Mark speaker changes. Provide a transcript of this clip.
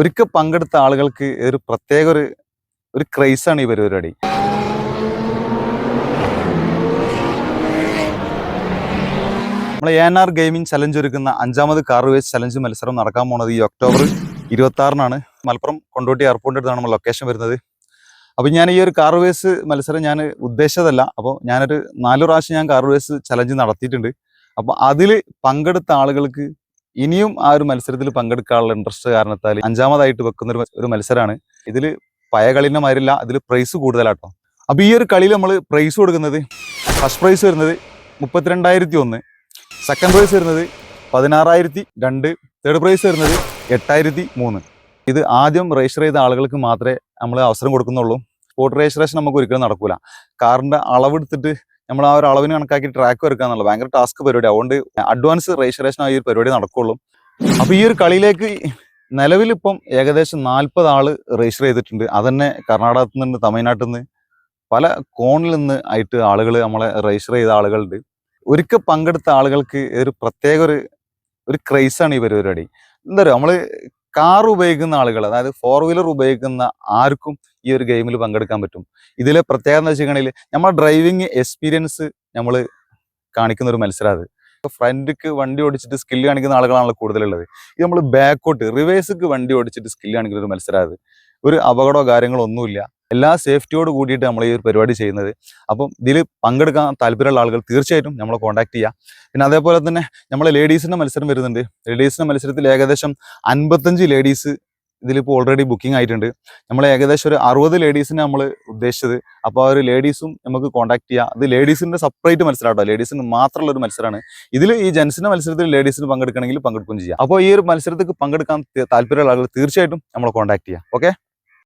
Speaker 1: ഒരിക്കൽ പങ്കെടുത്ത ആളുകൾക്ക് ഒരു പ്രത്യേക ഒരു ഒരു ക്രൈസാണ് ഈ പരിപാടി. നമ്മളെ എൻ ആർ ഗെയിമിംഗ് ചലഞ്ച് ഒരുക്കുന്ന അഞ്ചാമത് കാർ വേസ് ചലഞ്ച് മത്സരം നടക്കാൻ പോണത് ഈ ഒക്ടോബർ ഇരുപത്തി ആറിനാണ് മലപ്പുറം കൊണ്ടോട്ടി എയർപോർട്ടിന്റെ അടുത്താണ് നമ്മൾ ലൊക്കേഷൻ വരുന്നത്. അപ്പോൾ ഞാൻ ഈ ഒരു കാർ വേസ് മത്സരം ഞാൻ ഉദ്ദേശിച്ചതല്ല. അപ്പോൾ ഞാനൊരു നാലു പ്രാവശ്യം ഞാൻ കാർ വേസ് ചലഞ്ച് നടത്തിയിട്ടുണ്ട്. അപ്പോൾ അതിൽ പങ്കെടുത്ത ആളുകൾക്ക് ഇനിയും ആ ഒരു മത്സരത്തിൽ പങ്കെടുക്കാനുള്ള ഇൻട്രസ്റ്റ് കാരണത്താൽ അഞ്ചാമതായിട്ട് വെക്കുന്ന ഒരു മത്സരമാണ് ഇതിൽ പഴയ കളിന്റെ മാതിരില്ല ഇതിൽ പ്രൈസ് കൂടുതലാട്ടോ. അപ്പോൾ ഈ ഒരു കളിയിൽ നമ്മൾ പ്രൈസ് കൊടുക്കുന്നത് ഫസ്റ്റ് പ്രൈസ് വരുന്നത് മുപ്പത്തിരണ്ടായിരത്തി ഒന്ന് സെക്കൻഡ് പ്രൈസ് വരുന്നത് പതിനാറായിരത്തി രണ്ട് തേർഡ് പ്രൈസ് വരുന്നത് എട്ടായിരത്തി മൂന്ന് ഇത് ആദ്യം രജിസ്റ്റർ ചെയ്ത ആളുകൾക്ക് മാത്രമേ നമ്മൾ അവസരം കൊടുക്കുന്നുള്ളൂ. സ്പോട്ട് രജിസ്ട്രേഷൻ നമുക്ക് ഒരിക്കലും നടക്കൂല. കാറിന്റെ അളവെടുത്തിട്ട് നമ്മൾ ആ ഒരു അളവിന് കണക്കാക്കി ട്രാക്ക് വെക്കുക എന്നുള്ളത് ഭയങ്കര ടാസ്ക് പരിപാടി. അതുകൊണ്ട് അഡ്വാൻസ് രജിസ്ട്രേഷൻ ആ ഒരു പരിപാടി നടക്കുള്ളൂ. അപ്പൊ ഈ ഒരു കളിയിലേക്ക് നിലവിൽ ഇപ്പം ഏകദേശം നാൽപ്പത് ആൾ രജിസ്റ്റർ ചെയ്തിട്ടുണ്ട്. അതന്നെ കർണാടകത്തിൽ നിന്ന് തമിഴ്നാട്ടിൽ നിന്ന് പല കോണിൽ നിന്ന് ആയിട്ട് ആളുകൾ നമ്മളെ രജിസ്റ്റർ ചെയ്ത ആളുകളുണ്ട്. ഒരിക്കൽ പങ്കെടുത്ത ആളുകൾക്ക് ഒരു പ്രത്യേക ഒരു ഒരു ക്രൈസാണ് ഈ പരിപാടി. എന്താ പറയുക നമ്മൾ കാർ ഉപയോഗിക്കുന്ന ആളുകൾ അതായത് ഫോർ വീലർ ഉപയോഗിക്കുന്ന ആർക്കും ഈ ഒരു ഗെയിമിൽ പങ്കെടുക്കാൻ പറ്റും. ഇതിലെ പ്രത്യേകത എന്ന് വെച്ചിട്ടുണ്ടെങ്കിൽ നമ്മുടെ ഡ്രൈവിംഗ് എക്സ്പീരിയൻസ് നമ്മൾ കാണിക്കുന്ന ഒരു മത്സരം അത് ഫ്രണ്ടിക്ക് വണ്ടി ഓടിച്ചിട്ട് സ്കില്ല് കാണിക്കുന്ന ആളുകളാണല്ലോ കൂടുതലുള്ളത്. ഇത് നമ്മൾ ബാക്കോട്ട് റിവേഴ്സിക്ക് വണ്ടി ഓടിച്ചിട്ട് സ്കില്ല് കാണിക്കുന്ന ഒരു മത്സരം അത് ഒരു അപകടമോ കാര്യങ്ങളോ ഒന്നുമില്ല. എല്ലാ സേഫ്റ്റിയോട് കൂടിയിട്ട് നമ്മൾ ഈ ഒരു പരിപാടി ചെയ്യുന്നത്. അപ്പം ഇതിൽ പങ്കെടുക്കാൻ താല്പര്യമുള്ള ആളുകൾ തീർച്ചയായിട്ടും നമ്മളെ കോൺടാക്ട് ചെയ്യുക പിന്നെ അതേപോലെ തന്നെ നമ്മളെ ലേഡീസിന്റെ മത്സരം വരുന്നുണ്ട്. ലേഡീസിന്റെ മത്സരത്തിൽ ഏകദേശം അൻപത്തഞ്ച് ലേഡീസ് ഇതിലിപ്പോൾ ഓൾറെഡി ബുക്കിംഗ് ആയിട്ടുണ്ട്. നമ്മൾ ഏകദേശം ഒരു അറുപത് ലേഡീസിനെ നമ്മൾ ഉദ്ദേശിച്ചത്. അപ്പോൾ ആ ഒരു ലേഡീസും നമുക്ക് കോൺടാക്ട് ചെയ്യാം. അത് ലേഡീസിന്റെ സെപ്പറേറ്റ് മത്സരം കേട്ടോ ലേഡീസിന് മാത്രമുള്ള ഒരു മത്സരമാണ് ഇതിൽ ഈ ജെൻസിന്റെ മത്സരത്തിൽ ലേഡീസിന് പങ്കെടുക്കണമെങ്കിൽ പങ്കെടുക്കുകയും ചെയ്യാം. അപ്പോൾ ഈ ഒരു മത്സരത്തിൽ പങ്കെടുക്കാൻ താല്പര്യമുള്ള ആളുകൾ തീർച്ചയായിട്ടും നമ്മളെ കോൺടാക്ട് ചെയ്യാം. ഓക്കെ